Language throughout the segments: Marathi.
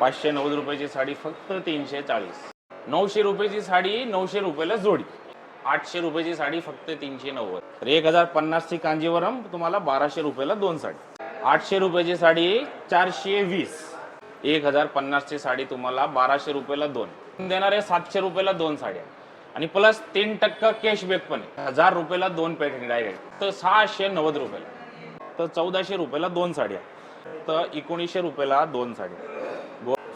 पाचशे नव्वद रुपयाची साडी फक्त तीनशे चाळीस. नऊशे रुपयाची साडी नऊशे रुपयाला जोडी. आठशे रुपयाची साडी फक्त तीनशे नव्वद. तर एक हजार पन्नासची कांजीवरम तुम्हाला बाराशे रुपयाला दोन साडी. आठशे रुपयाची साडी चारशे वीस. एक हजार पन्नासची साडी तुम्हाला बाराशे रुपयाला दोन. देणार आहे सातशे रुपयाला दोन साड्या. आणि प्लस तीन टक्का कॅशबॅक पण आहे. हजार रुपयाला दोन पॅकिंग डायरेक्ट तर सहाशे नव्वद रुपयाला. तर चौदाशे रुपयाला दोन साड्या. तर एकोणीसशे रुपयाला दोन साड्या.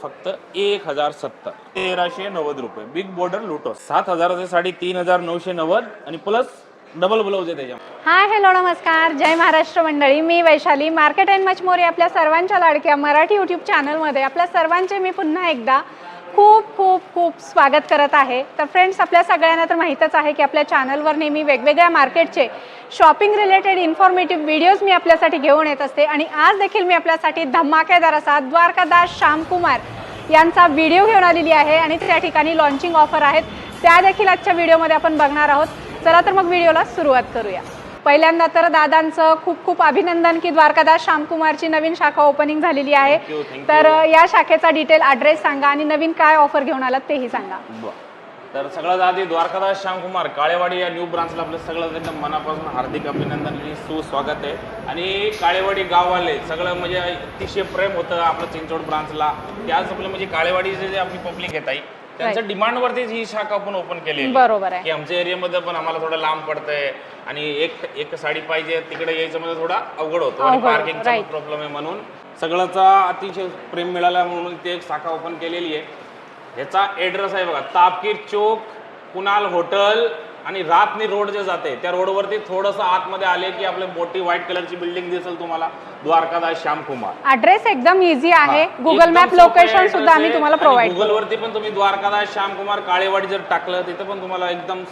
फक्त एक हजार सत्तर. तेराशे नव्वद रुपये. बिग बॉर्डर लुटो सात हजाराची साडी तीन हजार नऊशे नव्वद आणि प्लस डबल ब्लाऊज आहे त्याच्या हाय हॅलो नमस्कार. जय महाराष्ट्र मंडळी. मी वैशाली. मार्केट अँड मचमोरी आपल्या सर्वांच्या लाडक्या मराठी यूट्यूब चॅनलमध्ये आपल्या सर्वांचे मी पुन्हा एकदा खूप खूप खूप स्वागत करत आहे. तर फ्रेंड्स आपल्या सगळ्यांना तर माहीतच आहे की आपल्या चॅनलवर नेहमी वेगवेगळ्या मार्केटचे शॉपिंग रिलेटेड इन्फॉर्मेटिव्ह व्हिडिओज मी आपल्यासाठी घेऊन येत असते. आणि आज देखील मी आपल्यासाठी धमाकेदार असा द्वारकादास श्यामकुमार यांचा व्हिडिओ घेऊन आलेली आहे आणि त्या ठिकाणी लॉन्चिंग ऑफर आहेत. त्या देखील आजच्या व्हिडिओमध्ये आपण बघणार आहोत. चला तर मग व्हिडिओला सुरुवात करूया. पहिल्यांदा तर दादांचं खूप खूप अभिनंदन की द्वारकादास श्यामकुमारची नवीन शाखा ओपनिंग झालेली आहे. तर या शाखेचा डिटेल ॲड्रेस सांगा आणि नवीन काय ऑफर घेऊन आलात तेही सांगा. तर सगळ्यात आधी द्वारकादास श्यामकुमार काळेवाडी या न्यू ब्रांचला आपलं सगळं एकदम मनापासून हार्दिक अभिनंदन आणि सुस्वागत आहे. आणि काळेवाडी गाववाले सगळं म्हणजे अतिशय प्रेम होतं आपलं चिंचवड ब्रांचला. त्याच आपलं म्हणजे काळेवाडीचे जे आपली पब्लिक येत आहे त्यांच्या डिमांडवरतीच ही शाखा आपण ओपन केली बरोबर आहे. की आमच्या एरियामध्ये पण आम्हाला थोडं लांब पडतंय आणि एक एक साडी पाहिजे तिकडे यायचं म्हणजे थोडा अवघड होतो आणि पार्किंगचा. प्रॉब्लेम आहे म्हणून. सगळ्याचा अतिशय प्रेम मिळाला म्हणून ती एक शाखा ओपन केलेली आहे. ह्याचा ऍड्रेस आहे बघा. तापकीर चौक कुणाल होटल आणि रातनी रोड जे जाते त्या रोडवरती थोडंसं आतमध्ये आले की आपली मोठी व्हाईट कलरची बिल्डिंग दिसेल तुम्हाला. द्वारकादास श्यामकुमार. ॲड्रेस एकदम इझी आहे. गुगल मॅप लोकेशन सुद्धा आम्ही आहे. तुम्हाला प्रोव्हाइड Google वरती पण तुम्ही द्वारकादास श्यामकुमार काळेवाडी जर टाकलं तिथं पण तुम्हाला एकदम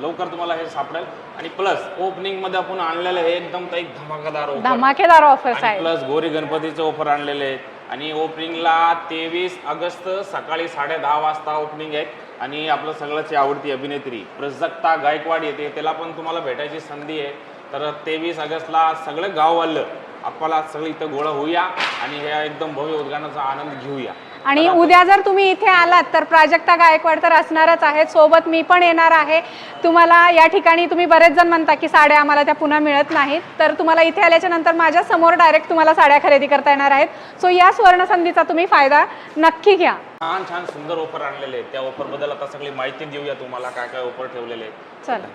लवकर तुम्हाला हे सापडेल. आणि प्लस ओपनिंगमध्ये आपण आणलेलं हे एकदम धमाकादार. धमाकेदार ऑफर्स आणि आहेत. प्लस गोरी गणपतीचे ऑफर आणलेले आहेत आणि ओपनिंगला तेवीस ऑगस्ट सकाळी साडे दहा वाजता ओपनिंग आहे. आणि आपलं सगळ्याची आवडती अभिनेत्री. प्रजक्ता गायकवाड येते. त्याला पण तुम्हाला भेटायची संधी आहे. तर तेवीस ऑगस्टला सगळं गाव आलं. आपल्याला सगळं इथं गोळा होऊया आणि ह्या एकदम भव्य उद्घाटनाचा आनंद घेऊया. आणि उद्या जर तुम्ही इथे आलात तर प्राजक्ता गायकवाड तर असणारच आहेत. सोबत मी पण येणार आहे. तुम्हाला या ठिकाणी तुम्ही बरेच जण म्हणता की साड्या आम्हाला त्या पुन्हा मिळत नाहीत. तर तुम्हाला इथे आल्याच्यानंतर माझ्यासमोर डायरेक्ट तुम्हाला साड्या खरेदी करता येणार आहेत. सो या सुवर्णसंधीचा तुम्ही फायदा नक्की घ्या. छान छान सुंदर ऑफर आणलेले त्या ऑफरबद्दल आता सगळी माहिती देऊया तुम्हाला काय काय ऑफर ठेवलेले आहेत. चला.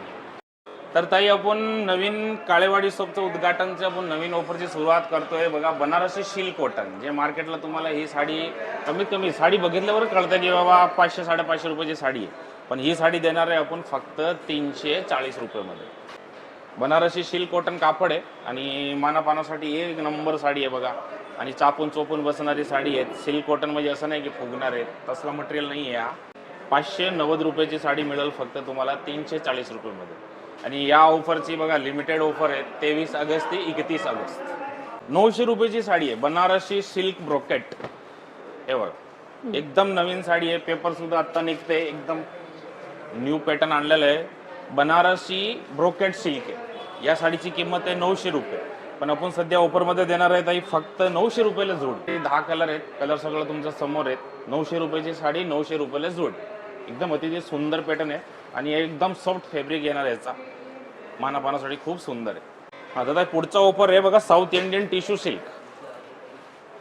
तर ताई आपण नवीन काळेवाडी शॉपचं उद्घाटनचं आपण नवीन ऑफरची सुरुवात करतोय बघा बनारसी सिल्क कॉटन जे मार्केटला तुम्हाला ही साडी कमीत कमी साडी बघितल्यावर कळतं की बाबा पाचशे साडेपाचशे रुपयाची साडी आहे. पण ही साडी देणार आहे आपण फक्त तीनशे चाळीस रुपयामध्ये. बनारसी सिल्क कॉटन कापड आहे आणि मानापानासाठी एक नंबर साडी आहे बघा. आणि चापून चोपून बसणारी साडी आहे. सिल्क कॉटन म्हणजे असं नाही की फुगणार आहे. तसला मटेरियल नाही आहे हा. पाचशे नव्वद रुपयाची साडी मिळेल फक्त तुम्हाला तीनशे चाळीस रुपयामध्ये. आणि या ऑफरची बघा लिमिटेड ऑफर आहे तेवीस ऑगस्ट ते एकतीस ऑगस्ट. नऊशे रुपयाची साडी आहे बनारसी सिल्क ब्रोकेट हे बघा एकदम नवीन साडी आहे पेपर सुद्धा आत्ता निघते एकदम न्यू पॅटर्न आणलेलं आहे. बनारसी ब्रोकेट सिल्क आहे. या साडीची किंमत आहे नऊशे रुपये. पण आपण सध्या ऑफरमध्ये देणार आहे ताई फक्त नऊशे रुपयाला जोड. ते दहा कलर आहेत कलर सगळं तुमच्यासमोर आहेत. नऊशे रुपयाची साडी नऊशे रुपयाला जोड. एकदम अतिशय सुंदर पॅटर्न आहे. आणि एकदम सॉफ्ट फॅब्रिक येणार आहे याचा. मानापानासाठी खूप सुंदर आहे. हा दादा पुढचा ऑफर आहे बघा साऊथ इंडियन टिश्यू सिल्क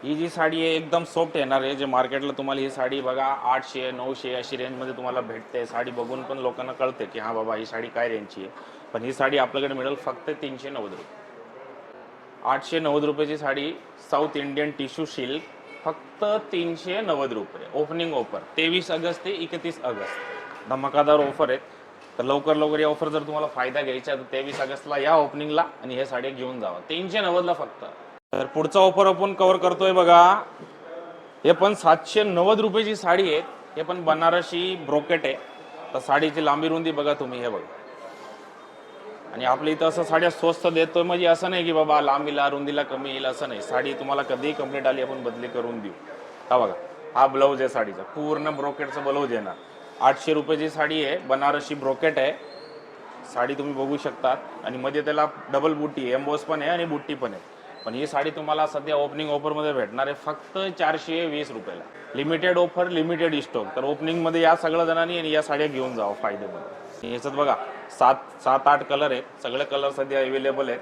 ही जी साडी आहे एकदम सॉफ्ट येणार आहे. जे मार्केटला तुम्हाला ही साडी बघा आठशे नऊशे अशी रेंजमध्ये तुम्हाला भेटते. साडी बघून पण लोकांना कळते की हां बाबा ही साडी काय रेंजची आहे. पण ही साडी आपल्याकडे मिळेल फक्त तीनशे नव्वद रुपये. आठशे नव्वद रुपयाची sari South Indian tissue silk फक्त तीनशे नव्वद रुपये. ओपनिंग ऑफर तेवीस ऑगस्ट ते एकतीस ऑगस्ट. धमाकादार ऑफर आहेत. तर लवकर लवकर या ऑफर जर तुम्हाला फायदा घ्यायचा तर तेवीस ऑगस्टला या ओपनिंगला आणि हे साडी घेऊन जावा. तीनशे नव्वदला फक्त. तर पुढचा ऑफर आपण कव्हर करतोय बघा. हे पण सातशे नव्वद रुपयाची साडी आहे. हे पण बनारसी ब्रोकेट आहे. तर साडीची लांबी रुंदी बघा तुम्ही हे बघा. आणि आपल्या इथं असं साड्या स्वस्त देतोय म्हणजे असं नाही की बाबा लांबीला रुंदीला कमी येईल असं नाही. साडी तुम्हाला कधीही कंप्लीट आली आपण बदली करून देऊ. हा बघा. हा ब्लाऊज आहे साडीचा. पूर्ण ब्रोकेटचा ब्लाऊज येणार. आठशे रुपयाची साडी आहे बनारसी ब्रोकेट आहे. साडी तुम्ही बघू शकतात. आणि मध्ये त्याला डबल बुट्टी एम्बोस पण आहे आणि बुट्टी पण आहे. पण ही साडी तुम्हाला सध्या ओपनिंग ऑफरमध्ये भेटणार आहे फक्त चारशे वीस रुपयाला. लिमिटेड ऑफर लिमिटेड स्टॉक तर ओपनिंगमध्ये या सगळ्या जणांनी आणि या साड्या घेऊन जावं फायदेमध्ये याच्यात बघा सात सात आठ कलर आहेत सगळे कलर सध्या अवेलेबल आहेत.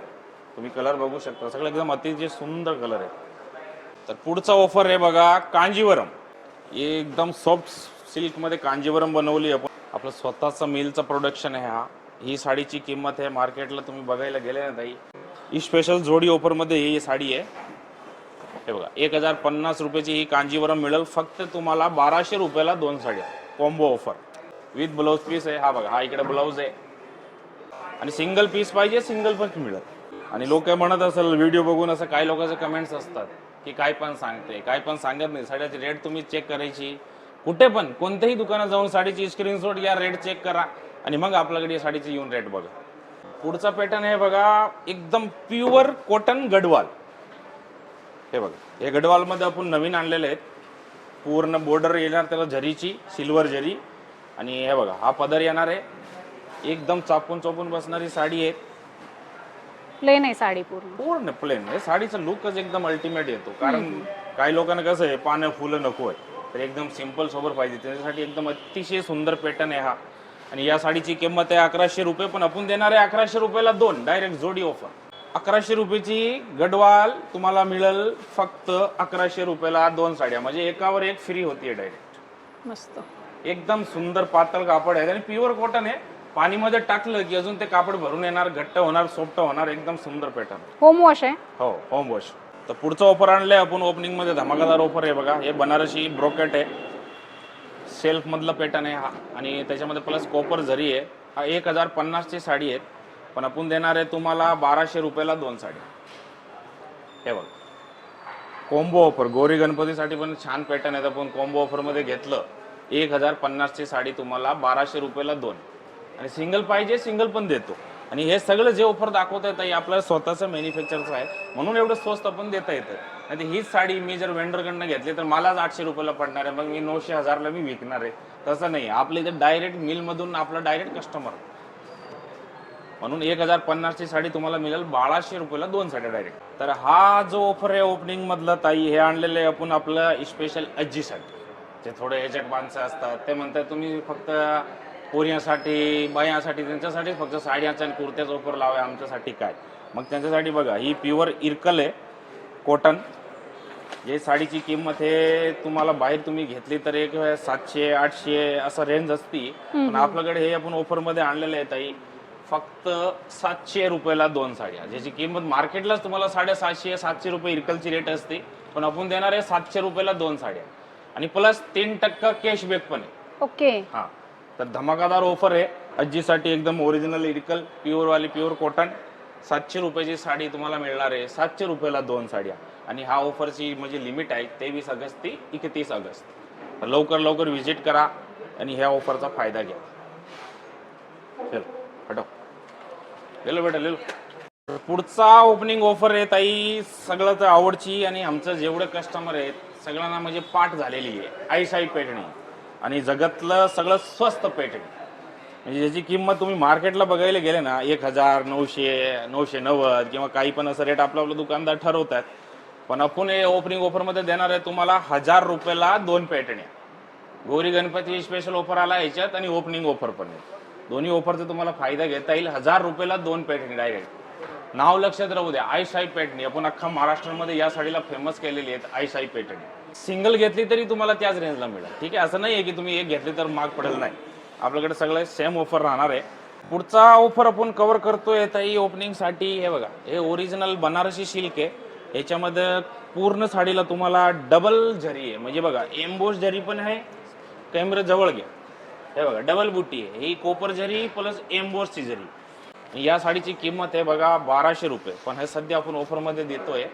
तुम्ही कलर बघू शकता. सगळे एकदम अतिशय सुंदर कलर आहेत. तर पुढचा ऑफर आहे बघा कांजीवरम. हे एकदम सॉफ्ट सिल्कमध्ये कांजीवरम बनवली आपण. आपलं स्वतःचं मिलचं प्रोडक्शन आहे हा. ही साडीची किंमत आहे मार्केटला तुम्ही बघायला गेले ना ताई. ही स्पेशल जोडी ऑफरमध्ये ही साडी आहे. हे बघा एक हजार पन्नास रुपयाची ही कांजीवरम मिळेल. फक्त तुम्हाला बाराशे रुपयाला दोन साड्या. Combo offer with blouse piece आहे. हा बघा हा इकडे ब्लाऊज आहे. आणि सिंगल पीस पाहिजे सिंगल पण मिळत आणि लोक म्हणत असेल व्हिडिओ बघून असं काही लोकांचे कमेंट्स असतात की काय पण सांगते काय पण सांगत नाही. साड्याची रेट तुम्ही चेक करायची कुठे पण कोणत्याही दुकानात जाऊन साडीची स्क्रीनशॉट या रेट चेक करा आणि मग आपल्याकडे या साडीची येऊन रेट बघा. पुढचा पॅटर्न आहे बघा एकदम प्युअर कॉटन गडवाल. हे बघा हे गडवालमध्ये आपण नवीन आणलेले आहेत. पूर्ण बॉर्डर येणार त्याला झरीची सिल्वर झरी. आणि हे बघा हा पदर येणार आहे. एकदम चापून चापून बसणारी साडी आहे. प्लेन आहे साडी पूर्ण. पूर्ण प्लेन हे साडीचा लुकच एकदम अल्टिमेट येतो. कारण काही लोकांना कसं आहे पानं फुलं नको आहे तर एकदम सिंपल सोबर पाहिजे. त्याच्यासाठी एकदम अतिशय सुंदर पॅटर्न आहे हा. आणि या साडीची किंमत आहे अकराशे रुपये पण आपण देणार आहे अकराशे रुपयाला दोन डायरेक्ट जोडी ऑफर अकराशे रुपयाची गडवाल तुम्हाला मिळेल फक्त अकराशे रुपयाला दोन साड्या. म्हणजे एकावर एक फ्री होतीये डायरेक्ट मस्त. एकदम सुंदर पातळ कापड आहे. आणि प्युअर कॉटन आहे. पाणीमध्ये टाकलं की अजून ते कापड भरून येणार घट्ट होणार सॉफ्ट होणार एकदम सुंदर पॅटर्न होम वॉश आहे? हो होम वॉश तर पुढचं ऑफर आणलं आहे आपण ओपनिंगमध्ये धमाकादार ऑफर आहे बघा. हे बनारसी ब्रोकेट आहे. सेल्फमधलं पेटर्न पॅटर्न आहे हा. आणि त्याच्यामध्ये प्लस कॉपर झरी आहे. हा एक हजार पन्नासची साडी आहे. पण आपण देणार आहे तुम्हाला बाराशे रुपयाला दोन साडी. हे बघ. कॉम्बो ऑफर गौरी गणपतीसाठी पण छान पॅटर्न आहे आपण कॉम्बो ऑफरमध्ये घेतलं. एक हजार पन्नासची साडी तुम्हाला बाराशे रुपयाला दोन. आणि सिंगल पाहिजे सिंगल पण देतो. आणि हे सगळं जे ऑफर दाखवत आहे ताई आपलं स्वतःचं मॅन्युफॅक्चरचं आहे. म्हणून एवढं स्वस्त पण देता येतं. नाही हीच साडी मी जर वेंडरकडनं घेतली तर मलाच आठशे रुपयाला पडणार आहे. मग मी नऊशे हजारला मी विकणार आहे. तसं नाही. आपल्या इथे डायरेक्ट मिलमधून आपला डायरेक्ट कस्टमर म्हणून एक हजार पन्नासची साडी तुम्हाला मिळेल बाराशे रुपयाला दोन साड्या डायरेक्ट तर हा जो ऑफर आहे ओपनिंग मधला ताई हे आणलेलं आहे आपण आपलं स्पेशल आजीसाठी जे थोडे एजंट माणसं असतात ते म्हणतात तुम्ही फक्त पोरियासाठी बायांसाठी त्यांच्यासाठी फक्त साड्याचा आणि कुर्त्याचा ऑफर लावा आमच्यासाठी काय? मग त्यांच्यासाठी बघा ही प्युअर इरकल आहे कॉटन जे साडीची किंमत हे तुम्हाला बाहेर तुम्ही घेतली तर एक सातशे आठशे असं रेंज असती. पण आपल्याकडे हे आपण ऑफरमध्ये आणलेलं आहे ताई फक्त सातशे रुपयाला दोन साड्या. ज्याची किंमत मार्केटलाच तुम्हाला साडेसातशे सातशे रुपये इरकलची रेट असते. पण आपण देणार आहे सातशे रुपयाला दोन साड्या. आणि प्लस तीन टक्का कॅशबॅक पण आहे. ओके. हा. तर धमाकादार ऑफर आहे. आजीसाठी एकदम ओरिजिनल इडिकल प्युअरवाली प्युअर कॉटन सातशे रुपयाची साडी तुम्हाला मिळणार आहे. सातशे रुपयाला दोन साड्या. आणि हा ऑफरची म्हणजे लिमिट आहे तेवीस ऑगस्ट ते एकतीस ऑगस्ट. लवकर लवकर व्हिजिट करा आणि ह्या ऑफरचा फायदा घ्या. चल हटो गेलो बेटा लिलो. पुढचा ओपनिंग ऑफर आहे ताई. सगळं तर आवडची आणि आमचं जेवढे कस्टमर आहेत सगळ्यांना म्हणजे पाठ झालेली आहे. आईशाई पेटणी आणि जगातलं सगळं स्वस्त पेटणी म्हणजे ज्याची किंमत तुम्ही मार्केटला बघायला गेले ना एक हजार नऊशे नऊशे नव्वद किंवा काही पण असं रेट आपलं आपलं दुकानदार ठरवतात. पण आपण हे ओपनिंग ऑफरमध्ये देणार आहे तुम्हाला हजार रुपयाला दोन पेटण्या गौरी गणपती स्पेशल ऑफर आला याच्यात आणि ओपनिंग ऑफर पण आहे. दोन्ही ऑफरचा तुम्हाला फायदा घेता येईल. हजार रुपयाला दोन पॅटर्न डायरेक्ट नाव लक्षात राहू द्या. आयशाई पेटणी. आपण अख्खा महाराष्ट्रामध्ये या साडीला फेमस केलेली आहेत. आयशाई पॅटर्नी सिंगल घेतली तरी तुम्हाला त्याच रेंजला मिळेल. ठीक आहे? असं नाही आहे की तुम्ही एक घेतली तर माग पडेल नाही. आपल्याकडे सगळं सेम ऑफर राहणार आहे. पुढचा ऑफर आपण कवर करतोय ताई ओपनिंगसाठी हे बघा हे ओरिजिनल बनारसी सिल्क आहे. याच्यामध्ये पूर्ण साडीला तुम्हाला डबल झरी आहे म्हणजे बघा एम्बोस झरी पण आहे कॅमेरा जवळ घ्या. हे बघा डबल बुट्टी आहे. ही कोपर झरी प्लस एम्बोसची झरी या साडीची किंमत आहे बघा बाराशे रुपये. पण हे सध्या आपण ऑफरमध्ये देतोय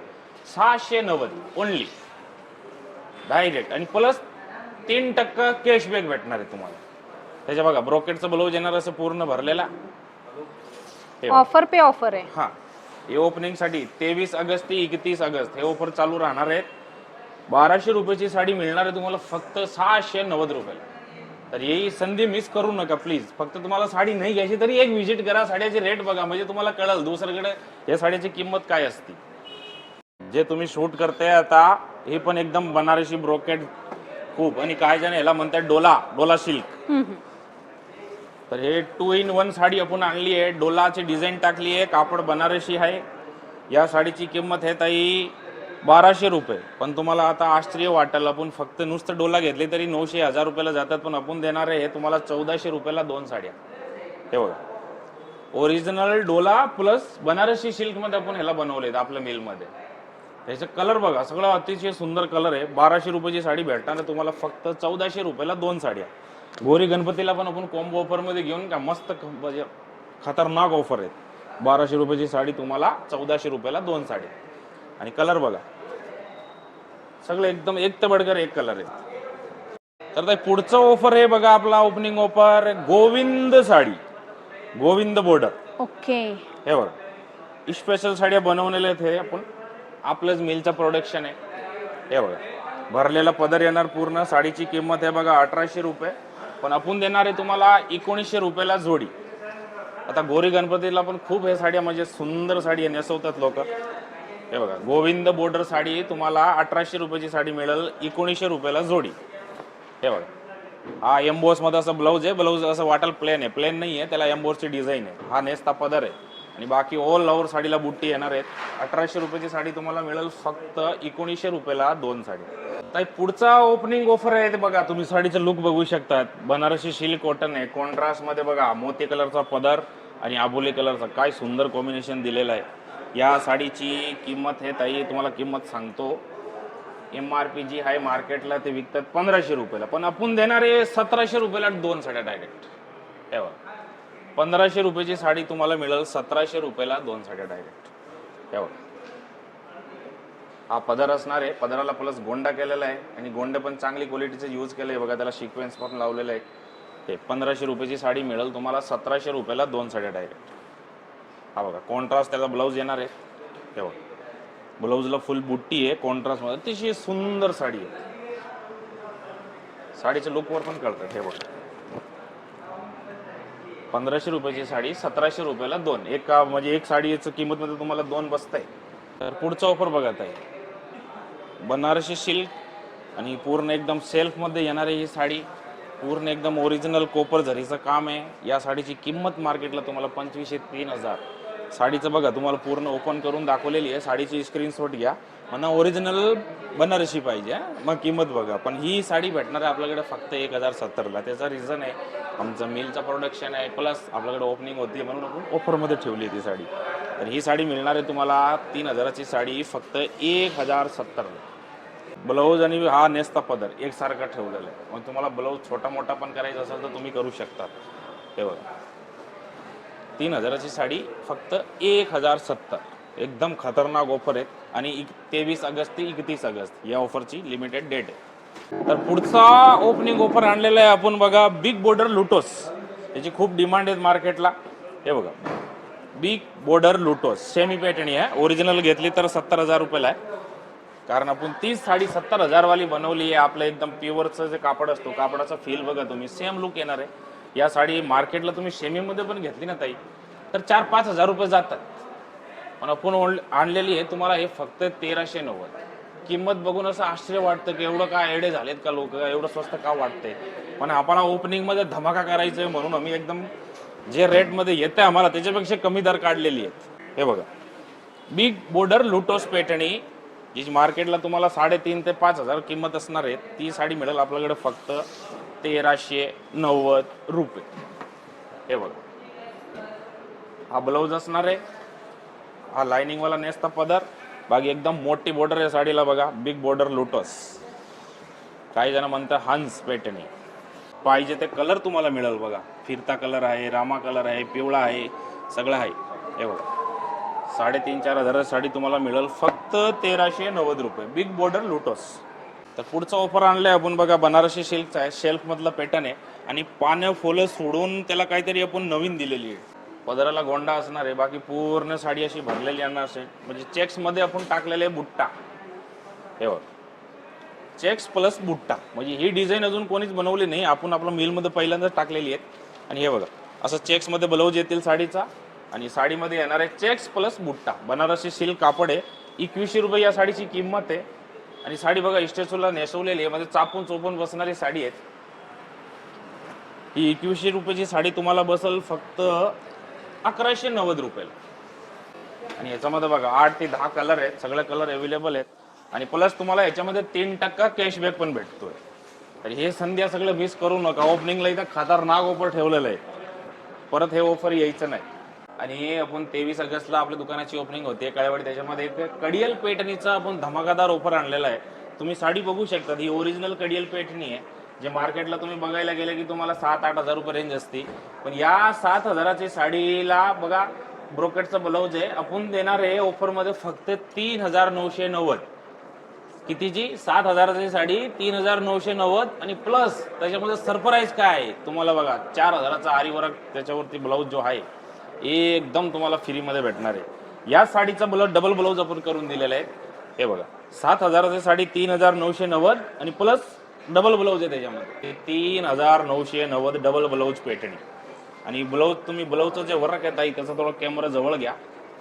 सहाशे नव्वद ओनली डायरेक्ट. आणि प्लस तीन टक्का कॅशबॅक भेटणार आहे तुम्हाला. त्याच्या बघा ब्रोकेटचं ब्लाऊज येणार असं पूर्ण भरलेला. हे बघा. ऑफर पे ऑफर आहे. हा. हे ओपनिंगसाठी तेवीस ऑगस्ट ते एकतीस ऑगस्ट हे ऑफर चालू राहणार आहेत. बाराशे रुपयाची साडी मिळणार आहे तुम्हाला फक्त सहाशे नव्वद रुपयाला. तर ही संधी मिस करू नका प्लीज फक्त तुम्हाला साडी नाही घ्यायची तरी एक व्हिजिट करा. साड्याचे रेट बघा. म्हणजे तुम्हाला कळल दुसरीकडे या साडीची किंमत काय असते. जे तुम्ही शूट करते आता हे पण एकदम बनारसी ब्रोकेड खूप. आणि काय जण याला म्हणतात डोला डोला सिल्क. तर हे टू इन वन साडी आपण आणली आहे. डोलाची डिझाईन टाकली आहे. कापड बनारसी आहे. या साडीची किंमत आहे ताई बाराशे रुपये. पण तुम्हाला आता आश्चर्य वाटेल. आपण फक्त नुसतं डोला घेतली तरी नऊशे हजार रुपयाला जातात पण आपण देणार आहे हे तुम्हाला चौदाशे रुपयाला दोन साड्या. हे बघा. ओरिजिनल डोला प्लस बनारसी सिल्कमध्ये आपण ह्याला बनवलेत आपल्या मिलमध्ये त्याचे कलर बघा सगळं अतिशय सुंदर कलर आहे. बाराशे रुपयाची साडी भेटणार आहे तुम्हाला फक्त चौदाशे रुपयाला दोन साड्या गोरी गणपतीला पण आपण कॉम्बो ऑफरमध्ये घेऊन का मस्त म्हणजे खतरनाक ऑफर आहेत. बाराशे रुपयाची साडी तुम्हाला चौदाशे रुपयाला दोन साडी आणि कलर बघा. सगळे एकदम एक तर बडकर एक कलर आहे तर ते पुढचं ऑफर आहे बघा आपला opening offer Govind sari. Govind border okay. हे बघा. स्पेशल साड्या बनवलेल्या आहेत हे आपण. आपलंच मिलचं प्रोडक्शन आहे. हे बघा भरलेला पदर येणार पूर्ण साडीची किंमत आहे बघा अठराशे रुपये. पण आपण देणार आहे तुम्हाला एकोणीसशे रुपयाला जोडी. आता गोरी गणपतीला पण खूप हे साड्या म्हणजे सुंदर साडी नेसवतात लोक. हे बघा गोविंद बॉर्डर साडी तुम्हाला अठराशे रुपयाची साडी मिळेल एकोणीसशे रुपयाला जोडी. हे बघा हा एम्बोस मध्ये असं ब्लाऊज आहे ब्लाऊज असं वाटल प्लेन आहे. प्लेन नाही आहे त्याला एम्बोसची डिझाईन आहे. हा नेसता पदर आहे. आणि बाकी ऑल ओव्हर साडीला बुट्टी येणार आहेत. अठराशे रुपयाची साडी तुम्हाला मिळेल फक्त एकोणीसशे रुपयाला दोन साडी. ताई पुढचा ओपनिंग ऑफर आहे ते बघा. तुम्ही साडीचं लुक बघू शकतात. बनारसी सिल्क कॉटन आहे. कॉन्ट्रास्टमध्ये बघा मोती कलरचा पदर आणि आबोली कलरचा. काय सुंदर कॉम्बिनेशन दिलेलं आहे. या साडीची किंमत हे ताई तुम्हाला किंमत सांगतो. एम आर पी जी आहे मार्केटला ते विकतात पंधराशे रुपयाला. पण आपण देणार आहे सतराशे रुपयाला दोन साड्या डायरेक्ट हे पंधराशे रुपयाची साडी तुम्हाला मिळेल सतराशे रुपयाला दोन साड्या डायरेक्ट हे हा पदर असणार आहे. पदराला प्लस गोंडा केलेला आहे आणि गोंडे पण चांगली क्वालिटीचे यूज केले आहे. बघा त्याला सिक्वेन्स पण लावलेलं आहे. हे पंधराशे रुपयाची साडी मिळेल तुम्हाला सतराशे रुपयाला दोन साड्या डायरेक्ट हा बघा कॉन्ट्रास्ट त्याचा ब्लाऊज येणार आहे. हे बघा. ब्लाऊजला फुल बुट्टी आहे कॉन्ट्रास्टमध्ये अतिशय सुंदर साडी आहे. साडीच्या लुकवर पण कळतात. हे बघा. पंधराशे रुपयाची साडी सतराशे रुपयाला दोन. एक का- म्हणजे एक साडीचं किंमतमध्ये तुम्हाला दोन बसत तर पुढचा ऑफर बघत आहे बनारसी सिल्क आणि पूर्ण एकदम सेल्फमध्ये येणारी ही साडी पूर्ण एकदम ओरिजिनल कोपर झरीचं काम आहे. या साडीची किंमत मार्केटला तुम्हाला पंचवीसशे तीन हजार. साडीचं बघा तुम्हाला पूर्ण ओपन करून दाखवलेली आहे. साडीची स्क्रीनशॉट घ्या. म्हणा ओरिजिनल बनारसी पाहिजे मग किंमत बघा. पण ही साडी भेटणार आहे आपल्याकडे फक्त एक हजार सत्तरला. त्याचा रिझन आहे आमचं मिलचं प्रोडक्शन आहे प्लस आपल्याकडे ओपनिंग होती म्हणून आपण ऑफरमध्ये ठेवली आहे ती साडी. तर ही साडी मिळणार आहे तुम्हाला तीन हजाराची साडी फक्त एक हजार सत्तरला. ब्लाऊज आणि हा नेसता पदर एकसारखा ठेवलेला आहे. मग तुम्हाला ब्लाऊज छोटा मोठा पण करायचा असेल तर तुम्ही करू शकता. हे बघा. तीन हजाराची साडी फक्त एक हजार सत्तर. एकदम खतरनाक ऑफर आहेत. आणि तेवीस ऑगस्ट ते एकतीस ऑगस्ट या ऑफरची लिमिटेड डेट आहे. तर पुढचा ओपनिंग ऑफर आणलेला आहे आपण बघा बिग बॉर्डर लुटोस याची खूप डिमांड आहेत मार्केटला हे बघा. बिग बॉर्डर लुटोस सेमी पॅटर्नी आहे. ओरिजिनल घेतली तर सत्तर हजार रुपयाला आहे. कारण आपण तीच साडी सत्तर हजारवाली बनवली आहे. आपलं एकदम प्युअरचं जे कापड असतो कापडाचा फील बघा तुम्ही. सेम लुक येणार आहे. या साडी मार्केटला तुम्ही शेमीमध्ये पण घेतली ना ताई तर चार पाच हजार रुपये जातात. पण आपण ओढ- आणलेली आहे तुम्हाला हे फक्त तेराशे नव्वद. किंमत बघून असं आश्चर्य वाटतं की एवढं काय एडे झालेत का लोक एवढं स्वस्त का वाटतंय? पण आपण ओपनिंगमध्ये धमाका करायचं आहे म्हणून आम्ही एकदम जे रेटमध्ये येतं आम्हाला त्याच्यापेक्षा कमी दर काढलेली आहेत. हे बघा. बिग बोर्डर लुटोस पेटणी जी मार्केटला तुम्हाला साडेतीन ते पाच हजार किंमत असणार आहे ती साडी मिळेल आपल्याकडे फक्त तेराशे नव्वद रुपये. हे बघा. हा ब्लाऊज असणार आहे. हा लायनिंगवाला नेसता पदर. बाकी एकदम मोठी बॉर्डर आहे साडीला बघा. बिग बॉर्डर लोटस काही जण म्हणतात हंस पेटणी पाहिजे ते कलर तुम्हाला मिळेल बघा. फिरता कलर आहे रामा कलर आहे पिवळा आहे सगळं आहे. हे बघा. साडेतीन चार हजार साडी तुम्हाला मिळेल फक्त तेराशे नव्वद रुपये. बिग बॉर्डर लोटस तर पुढचा ऑफर आणलाय आपण बघा बनारसी सिल्कचा आहे शेल्फमधलं पॅटर्न आहे. आणि पानं फुलं सोडून त्याला काहीतरी आपण नवीन दिलेली आहे. पदराला गोंडा असणार आहे बाकी पूर्ण साडी अशी भरलेली आणणार असेल म्हणजे चेक्समध्ये आपण टाकलेले बुट्टा. हे बघ. चेक्स प्लस बुट्टा. म्हणजे ही डिझाईन अजून कोणीच बनवली नाही. आपण आपल्या मिलमध्ये पहिल्यांदाच टाकलेली आहेत. आणि हे बघा. असं चेक्समध्ये ब्लाऊज येतील साडीचा. आणि साडीमध्ये येणार आहे चेक्स प्लस बुट्टा. बनारसी सिल्क कापड आहे. एकवीसशे रुपये या साडीची किंमत आहे. आणि साडी बघा इस्टेचूला नेसवलेली आहे. म्हणजे चापून चोपून बसणारी साडी आहेत ही एकवीसशे रुपयाची साडी तुम्हाला बसल फक्त अकराशे नव्वद रुपयाला. आणि याच्यामध्ये बघा आठ ते दहा कलर आहेत. सगळे कलर अवेलेबल आहेत. आणि प्लस तुम्हाला याच्यामध्ये तीन टक्का कॅशबॅक पण भेटतोय. तर हे संध्या सगळं मिस करू नका. ओपनिंगला इथं खतरनाक ऑफर ठेवलेलं आहे. परत हे ऑफर यायचं नाही. आणि आपण तेवीस ऑगस्टला आपल्या दुकानाची ओपनिंग होते. कळ्यावाडी त्याच्यामध्ये एक कडियल पेटणीचा आपण धमाकादार ऑफर आणलेला आहे. तुम्ही साडी बघू शकता ही ओरिजिनल कडियल पेटणी आहे. जे मार्केटला तुम्ही बघायला गेले की तुम्हाला सात आठ हजार रुपये रेंज असते. पण या सात हजाराची साडीला बघा ब्रोकेटचं ब्लाऊज आहे. आपण देणार आहे ऑफरमध्ये फक्त तीन हजार नऊशे नव्वद. कितीची सात हजाराची साडी तीन हजार नऊशे नव्वद. आणि प्लस त्याच्यामध्ये सरप्राईज काय आहे? तुम्हाला बघा चार हजाराचा आरीवरक त्याच्यावरती ब्लाऊज जो आहे. एकदम तुम्हाला फ्रीमध्ये भेटणार आहे. या साडीचा ब्लाउज डबल ब्लाऊज आपण करून दिलेला आहे. हे बघा सात हजाराची साडी तीन हजार नऊशे नव्वद आणि प्लस डबल ब्लाऊज आहे त्याच्यामध्ये. ते तीन हजार नऊशे नव्वद डबल ब्लाऊज पेटणी. आणि ब्लाऊज तुम्ही ब्लाऊजचं जे वर्क आहे ताई त्याचा थोडा कॅमेरा जवळ घ्या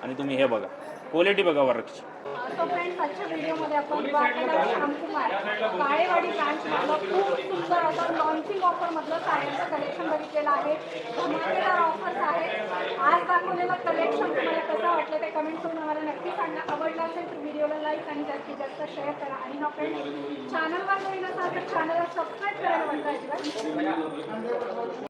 आणि तुम्ही हे बघा. क्वालिटी बघा वर्कची सो फ्रेंड्स आजच्या व्हिडिओमध्ये आपण द्वारकादास रामकुमार काळेवाडी ब्रांचमधलं खूप सुंदर असं लॉन्चिंग ऑफरमधलं साड्यांचं कलेक्शन बघितलेलं आहे. धमाकेदार ऑफर्स आहेत आज दाखवलेलं कलेक्शन तुम्हाला कसं वाटलं ते कमेंट करून आम्हाला नक्की सांगा. आवडलं असेल तर व्हिडिओला लाईक आणि जास्तीत जास्त शेअर करा. आणि हा फ्रेंड्स चॅनलवर नवीन असाल तर चॅनलला सबस्क्राईब करायला म्हणता अजिबात